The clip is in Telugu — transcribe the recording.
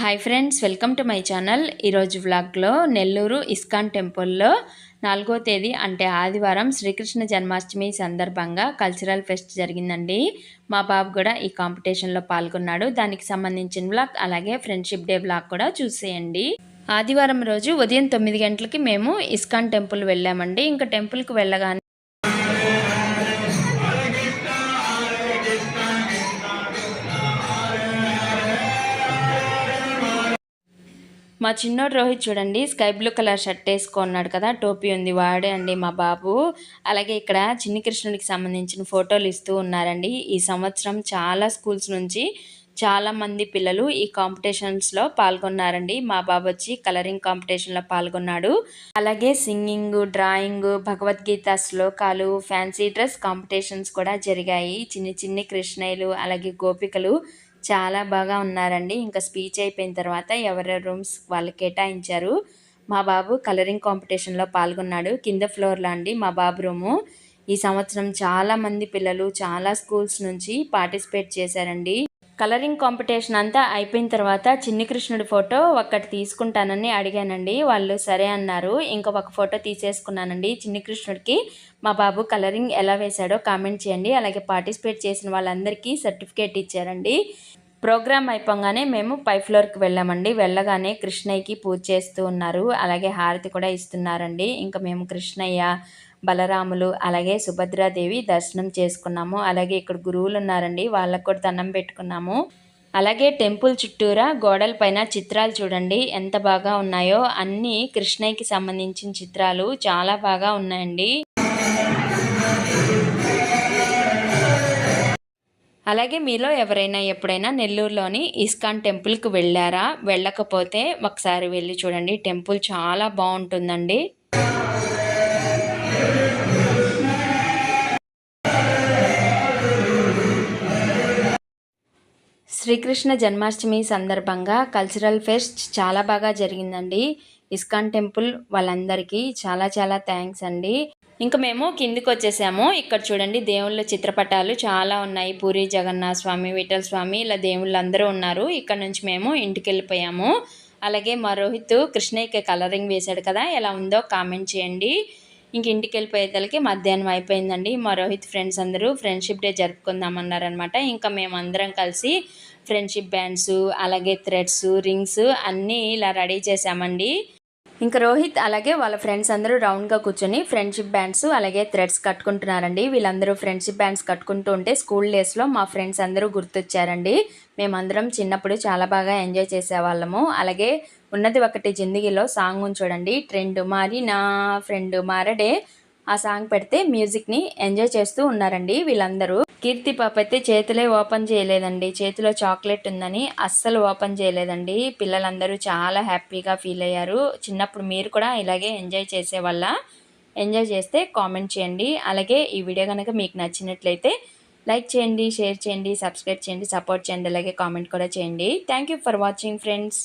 Hi friends welcome to my channel ఈరోజు వ్లాగ్లో నెల్లూరు ఇస్కాన్ టెంపుల్లో నాలుగో తేదీ అంటే ఆదివారం శ్రీకృష్ణ జన్మాష్టమి సందర్భంగా కల్చరల్ ఫెస్ట్ జరిగిందండి. మా బాబు కూడా ఈ కాంపిటీషన్లో పాల్గొన్నాడు. దానికి సంబంధించిన వ్లాగ్ అలాగే ఫ్రెండ్షిప్ డే వ్లాగ్ కూడా చూసేయండి. ఆదివారం రోజు ఉదయం తొమ్మిది గంటలకి మేము ఇస్కాన్ టెంపుల్ వెళ్ళామండి. ఇంకా టెంపుల్కి వెళ్ళగానే మా చిన్నోడు రోహిత్ చూడండి స్కై బ్లూ కలర్ షర్ట్ వేసుకున్నాడు కదా టోపీ ఉంది వాడే అండి మా బాబు. అలాగే ఇక్కడ చిన్ని కృష్ణుడికి సంబంధించిన ఫోటోలు ఇస్తూ ఉన్నారండి. ఈ సంవత్సరం చాలా స్కూల్స్ నుంచి చాలా మంది పిల్లలు ఈ కాంపిటీషన్స్లో పాల్గొన్నారండి. మా బాబు వచ్చి కలరింగ్ కాంపిటీషన్లో పాల్గొన్నాడు. అలాగే సింగింగ్ డ్రాయింగ్ భగవద్గీత శ్లోకాలు ఫ్యాన్సీ డ్రెస్ కాంపిటీషన్స్ కూడా జరిగాయి. చిన్ని చిన్ని కృష్ణయ్యలు అలాగే గోపికలు చాలా బాగా ఉన్నారండి. ఇంకా స్పీచ్ అయిపోయిన తర్వాత ఎవరెవరి రూమ్స్ వాళ్ళు కేటాయించారు. మా బాబు కలరింగ్ కాంపిటీషన్లో పాల్గొన్నాడు. కింద ఫ్లోర్లో అండి మా బాబు రూము. ఈ సంవత్సరం చాలా మంది పిల్లలు చాలా స్కూల్స్ నుంచి పార్టిసిపేట్ చేశారండి. కలరింగ్ కాంపిటీషన్ అంతా అయిపోయిన తర్వాత చిన్ని కృష్ణుడి ఫోటో ఒక్కటి తీసుకుంటానని అడిగానండి. వాళ్ళు సరే అన్నారు. ఇంకా ఒక ఫోటో తీసేసుకున్నానండి చిన్ని కృష్ణుడికి. మా బాబు కలరింగ్ ఎలా వేశాడో కామెంట్ చేయండి. అలాగే పార్టిసిపేట్ చేసిన వాళ్ళందరికీ సర్టిఫికేట్ ఇచ్చారండి. ప్రోగ్రామ్ అయిపోగానే మేము పై ఫ్లోర్కి వెళ్ళామండి. వెళ్ళగానే కృష్ణయ్యకి పూజ చేస్తూ ఉన్నారు. అలాగే హారతి కూడా ఇస్తున్నారండి. ఇంకా మేము కృష్ణయ్య బలరాములు అలాగే సుభద్రాదేవి దర్శనం చేసుకున్నాము. అలాగే ఇక్కడ గురువులు ఉన్నారండి. వాళ్ళకు కూడా దండం పెట్టుకున్నాము. అలాగే టెంపుల్ చుట్టూరా గోడల పైన చిత్రాలు చూడండి. ఎంత బాగా ఉన్నాయో. అన్నీ కృష్ణయ్యకి సంబంధించిన చిత్రాలు. చాలా బాగా ఉన్నాయండి. అలాగే మీలో ఎవరైనా ఎప్పుడైనా నెల్లూరులోని ఇస్కాన్ టెంపుల్కి వెళ్ళారా? వెళ్ళకపోతే ఒకసారి వెళ్ళి చూడండి. టెంపుల్ చాలా బాగుంటుందండి. శ్రీకృష్ణ జన్మాష్టమి సందర్భంగా కల్చరల్ ఫెస్ట్ చాలా బాగా జరిగిందండి. ఇస్కాన్ టెంపుల్ వాళ్ళందరికీ చాలా చాలా థ్యాంక్స్ అండి. ఇంకా మేము కిందికి వచ్చేసాము ఇక్కడ చూడండి దేవుళ్ళ చిత్రపటాలు చాలా ఉన్నాయి. పూరి జగన్నాథ స్వామి విఠల స్వామి ఇలా దేవుళ్ళు అందరూ ఉన్నారు. ఇక్కడ నుంచి మేము ఇంటికి వెళ్ళిపోయాము అలాగే మా రోహిత్ కృష్ణయ్యకి కలరింగ్ వేశాడు కదా ఎలా ఉందో కామెంట్ చేయండి. ఇంక ఇంటికి వెళ్ళిపోయేతలకి మధ్యాహ్నం అయిపోయిందండి. మా రోహిత్ ఫ్రెండ్స్ అందరూ ఫ్రెండ్షిప్ డే జరుపుకుందామన్నారనమాట ఇంకా మేమందరం కలిసి ఫ్రెండ్షిప్ బ్యాండ్స్ అలాగే థ్రెడ్స్ రింగ్స్ అన్నీ ఇలా రెడీ చేసామండి. ఇంకా రోహిత్ అలాగే వాళ్ళ ఫ్రెండ్స్ అందరూ రౌండ్గా కూర్చొని ఫ్రెండ్షిప్ బ్యాండ్స్ అలాగే థ్రెడ్స్ కట్టుకుంటున్నారండి. వీళ్ళందరూ ఫ్రెండ్షిప్ బ్యాండ్స్ కట్టుకుంటూ ఉంటే స్కూల్ డేస్లో మా ఫ్రెండ్స్ అందరూ గుర్తొచ్చారండి. మేమందరం చిన్నప్పుడు చాలా బాగా ఎంజాయ్ చేసేవాళ్ళము. అలాగే ఉన్నది ఒకటి జిందగీలో సాంగ్ చూడండి. ట్రెండ్ మారి నా ఫ్రెండ్ మారడే. ఆ సాంగ్ పెడితే మ్యూజిక్ని ఎంజాయ్ చేస్తూ ఉన్నారండి వీళ్ళందరూ. కీర్తి పాప అయితే చేతులే ఓపెన్ చేయలేదండి. చేతిలో చాక్లెట్ ఉందని అస్సలు ఓపెన్ చేయలేదండి. పిల్లలందరూ చాలా హ్యాపీగా ఫీల్ అయ్యారు. చిన్నప్పుడు మీరు కూడా ఇలాగే ఎంజాయ్ చేసేవాళ్ళ? ఎంజాయ్ చేస్తే కామెంట్ చేయండి. అలాగే ఈ వీడియో కనుక మీకు నచ్చినట్లయితే లైక్ చేయండి షేర్ చేయండి సబ్స్క్రైబ్ చేయండి సపోర్ట్ చేయండి అలాగే కామెంట్ కూడా చేయండి. Thank for watching friends.